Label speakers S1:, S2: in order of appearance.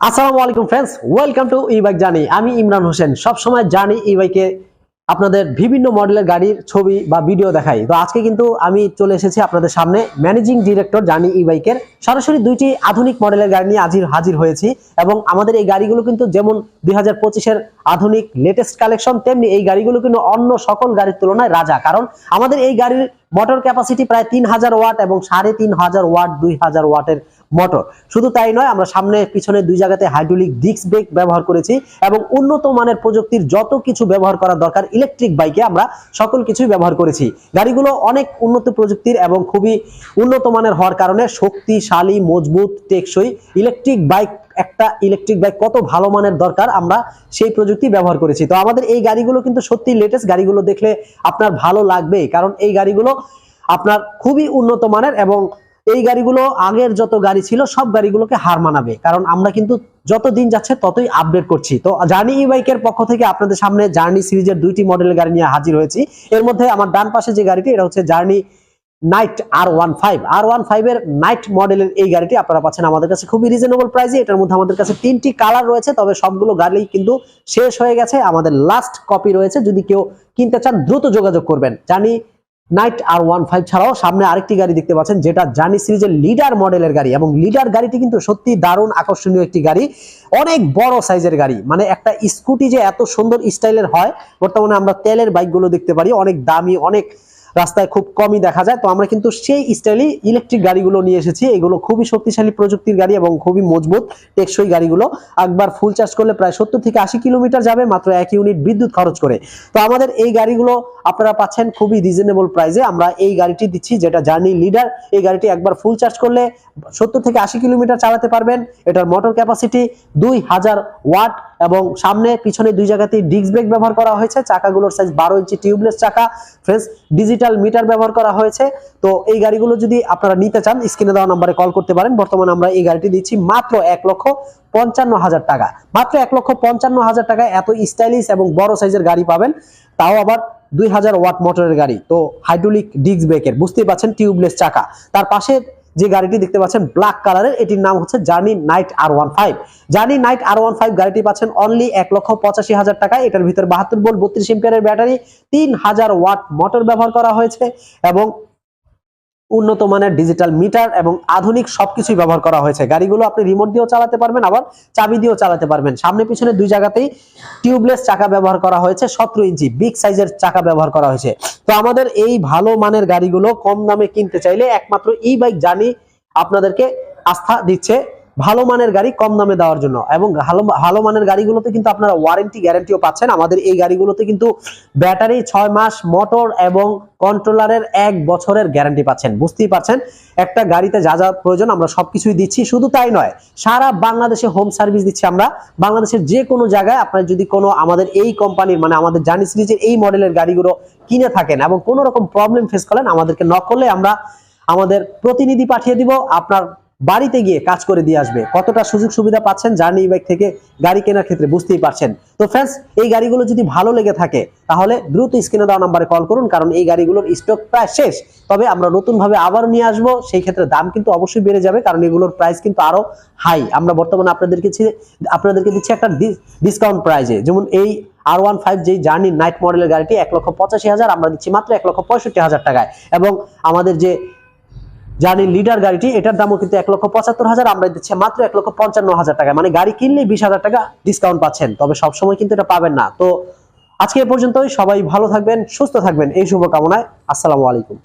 S1: আসসালামু আলাইকুম friends welcome to E bike জানি আমি ইমরান হোসেন, সবসময় জানি ই বাইকে আপনাদের বিভিন্ন মডেলের গাড়ির ছবি বা ভিডিও দেখাই। তো আজকে কিন্তু আমি চলে এসেছি আপনাদের সামনে ম্যানেজিং ডিরেক্টর জানি ই বাইকের সরাসরি দুইটি আধুনিক মডেলের গাড়ি নিয়ে হাজির হাজির হয়েছি এবং আমাদের এই গাড়িগুলো কিন্তু যেমন দুই হাজার পঁচিশের আধুনিক লেটেস্ট কালেকশন তেমনি এই গাড়িগুলো কিন্তু অন্য সকল গাড়ির তুলনায় রাজা। কারণ আমাদের এই গাড়ির মোটর ক্যাপাসিটি প্রায় তিন হাজার ওয়াট এবং সাড়ে তিন হাজার ওয়াট, দুই হাজার ওয়াটের মোটর। শুধু তাই নয়, আমরা সামনে, পিছনে দুই জায়গাতে হাইড্রোলিক ডিস্ক ব্রেক ব্যবহার করেছি এবং উন্নত মানের প্রযুক্তির যত কিছু ব্যবহার করা দরকার ইলেকট্রিক বাইকে আমরা সকল কিছুই ব্যবহার করেছি। গাড়িগুলো অনেক উন্নত প্রযুক্তির এবং খুবই উন্নত মানের হওয়ার কারণে শক্তিশালী, মজবুত, টেকসই ইলেকট্রিক বাইক একটা ইলেকট্রিক বাইক কত ভালো মানের দরকার আমরা সেই প্রযুক্তি ব্যবহার করেছি। তো আমাদের এই গাড়িগুলো কিন্তু সত্যি লেটেস্ট গাড়িগুলো দেখলে আপনার ভালো লাগবে কারণ এই গাড়িগুলো আপনার খুবই উন্নত মানের এবং এই গাড়িগুলো আগের যত গাড়ি ছিল, সব গাড়িগুলোকে হার মানাবে। কারণ আমরা কিন্তু যত দিন যাচ্ছে ততই আপডেট করছি। তো জার্নি ই বাইকের পক্ষ থেকে আপনাদের সামনে জার্নি সিরিজের দুইটি মডেলের গাড়ি নিয়ে হাজির হয়েছি। এর মধ্যে আমার ডান পাশে যে গাড়িটি, এটা হচ্ছে journey night R one five R one five এর নাইট মডেলের এই গাড়িটি আপনারা পাচ্ছেন আমাদের কাছে খুবই রিজনেবল প্রাইসে এটার মধ্যে আমাদের কাছে তিনটি কালার রয়েছে, তবে সবগুলো গাড়ি কিন্তু শেষ হয়ে গেছে। আমাদের লাস্ট কপি রয়েছে। যদি কেউ কিনতে চান, দ্রুত যোগাযোগ করবেন। জানি নাইট আর ওয়ান ফাইভ ছাড়াও সামনে আরেকটি গাড়ি দেখতে পাচ্ছেন, যেটা জার্নি সিরিজের লিডার মডেলের গাড়ি। এবং লিডার গাড়িটি কিন্তু সত্যি দারুণ আকর্ষণীয় একটি গাড়ি। অনেক বড় সাইজের গাড়ি। মানে একটা স্কুটি যে এত সুন্দর স্টাইলের হয়, বর্তমানে আমরা তেলের বাইকগুলো দেখতে পারি। অনেক দামি, অনেক রাস্তায় খুব কমই দেখা যায়। তো আমরা কিন্তু সেই স্টাইলই ইলেকট্রিক গাড়িগুলো নিয়ে এসেছি। এগুলো খুবই শক্তিশালী প্রযুক্তির গাড়ি এবং খুবই মজবুত, টেকসই গাড়িগুলো। একবার ফুল চার্জ করলে প্রায় সত্তর থেকে আশি কিলোমিটার যাবে, মাত্র এক ইউনিট বিদ্যুৎ খরচ করে। তো আমাদের এই গাড়িগুলো আপনারা পাচ্ছেন খুবই রিজনেবল প্রাইসে আমরা এই গাড়িটি দিচ্ছি, যেটা জার্নি লিডার এই গাড়িটি একবার ফুল চার্জ করলে সত্তর থেকে আশি কিলোমিটার চালাতে পারবেন। এটার মোটর ক্যাপাসিটি দুই হাজার ওয়াট এবং সামনে পিছনে দুই জায়গাতেই ডিস্ক ব্রেক ব্যবহার করা হয়েছে। চাকাগুলোর সাইজ বারো ইঞ্চি টিউবলেস চাকা। ফ্রেন্ডস ডিজিটাল মিটার ব্যবহার করা হয়েছে। তো এই গাড়িগুলো যদি আপনারা নিতে চান স্ক্রিনে দেওয়া নাম্বারে কল করতে পারেন। বর্তমানে আমরা এই গাড়িটি দিচ্ছি মাত্র এক লক্ষ পঞ্চান্ন হাজার টাকা। মাত্র এক লক্ষ পঞ্চান্ন হাজার টাকায় এত স্টাইলিশ এবং বড় সাইজের গাড়ি পাবেন। তাও আবার দুই হাজার ওয়াট মোটরের গাড়ি। তো হাইড্রোলিক ডিস্ক ব্রেকের বুঝতেই পাচ্ছেন টিউবলেস চাকা। তার পাশে যে গাড়িটি দেখতে পাচ্ছেন ব্ল্যাক কালারের এটির নাম হচ্ছে journey night R one five journey night R one five গাড়িটি পাচ্ছেন অনলি এক লক্ষ পঁচাশি হাজার টাকায়। এটার ভিতরে বাহাত্তর বোল্ট বত্রিশ এম্পিয়ারের ব্যাটারি, তিন হাজার ওয়াট মোটর ব্যবহার করা হয়েছে এবং উন্নত মানের ডিজিটাল মিটার এবং আধুনিক সবকিছুই ব্যবহার করা হয়েছে। গাড়িগুলো আপনি রিমোট দিয়েও চালাতে পারবেন, আবার চাবি দিয়েও চালাতে পারবেন। সামনে পিছনে দুই জায়গাতেই টিউবলেস চাকা ব্যবহার করা হয়েছে, সতেরো ইঞ্চি বিগ সাইজের চাকা ব্যবহার করা হয়েছে। তো আমাদের এই ভালো মানের গাড়িগুলো কম দামে কিনতে চাইলে একমাত্র ই বাইক জানি আপনাদেরকে আস্থা দিচ্ছে ভালো মানের গাড়ি কম দামে দেওয়ার জন্য এবং ভালো মানের গাড়িগুলোতে কিন্তু আপনারা ওয়ারেন্টি গ্যারান্টিও পাচ্ছেন। আমাদের এই গাড়িগুলোতে কিন্তু ব্যাটারি ছয় মাস মোটর এবং কন্ট্রোলারের এক বছরের গ্যারান্টি পাচ্ছেন। বুঝতেই পারছেন? একটা গাড়িতে যা যা প্রয়োজন আমরা সবকিছুই দিচ্ছি। শুধু তাই নয়, সারা বাংলাদেশে হোম সার্ভিস দিচ্ছি আমরা। বাংলাদেশের যে কোনো জায়গায় আপনার যদি কোনো আমাদের এই কোম্পানির মানে আমাদের জানি সিরিজের এই মডেলের গাড়িগুলো কিনে থাকেন এবং কোনো রকম প্রবলেম ফেস করেন, আমাদেরকে নক করলে আমরা আমাদের প্রতিনিধি পাঠিয়ে দিব। আপনার বাড়িতে গিয়ে কাজ করে দিয়ে আসবে। কতটা সুযোগ সুবিধা পাচ্ছেন জার্নি বাইক থেকে গাড়ি কেনার ক্ষেত্রে বুঝতেই পারছেন। তো ফ্রেন্ডস এই গাড়িগুলো যদি ভালো লেগে থাকে, তাহলে দ্রুত স্ক্রিনে দেওয়া নাম্বারে কল করুন, কারণ এই গাড়িগুলোর স্টক প্রায় শেষ। তবে আমরা নতুন ভাবে আবারও নিয়ে আসব, সেই ক্ষেত্রে দাম কিন্তু অবশ্যই বেড়ে যাবে, কারণ এগুলোর প্রাইস কিন্তু আরও হাই আমরা বর্তমানে আপনাদেরকে আপনাদেরকে দিচ্ছি একটা ডিসকাউন্ট প্রাইজে যেমন এই আর ওয়ান ফাইভ যেই জার্নি নাইট মডেলের গাড়িটি এক লক্ষ পঁচাশি হাজার, আমরা দিচ্ছি মাত্র এক লক্ষ পঁয়ষট্টি হাজার টাকায়। এবং আমাদের যে জার্নি লিডার গাড়িটি, এটার দামও কিন্তু এক লক্ষ পঁচাত্তর হাজার, আমরা দিচ্ছি মাত্র এক লক্ষ পঞ্চান্ন হাজার টাকা। মানে গাড়ি কিনলে বিশ হাজার টাকা ডিসকাউন্ট পাচ্ছেন, তবে সবসময় কিন্তু এটা পাবেন না। তো আজকে এ পর্যন্তই, সবাই ভালো থাকবেন, সুস্থ থাকবেন, এই শুভকামনায়, আসসালামু আলাইকুম।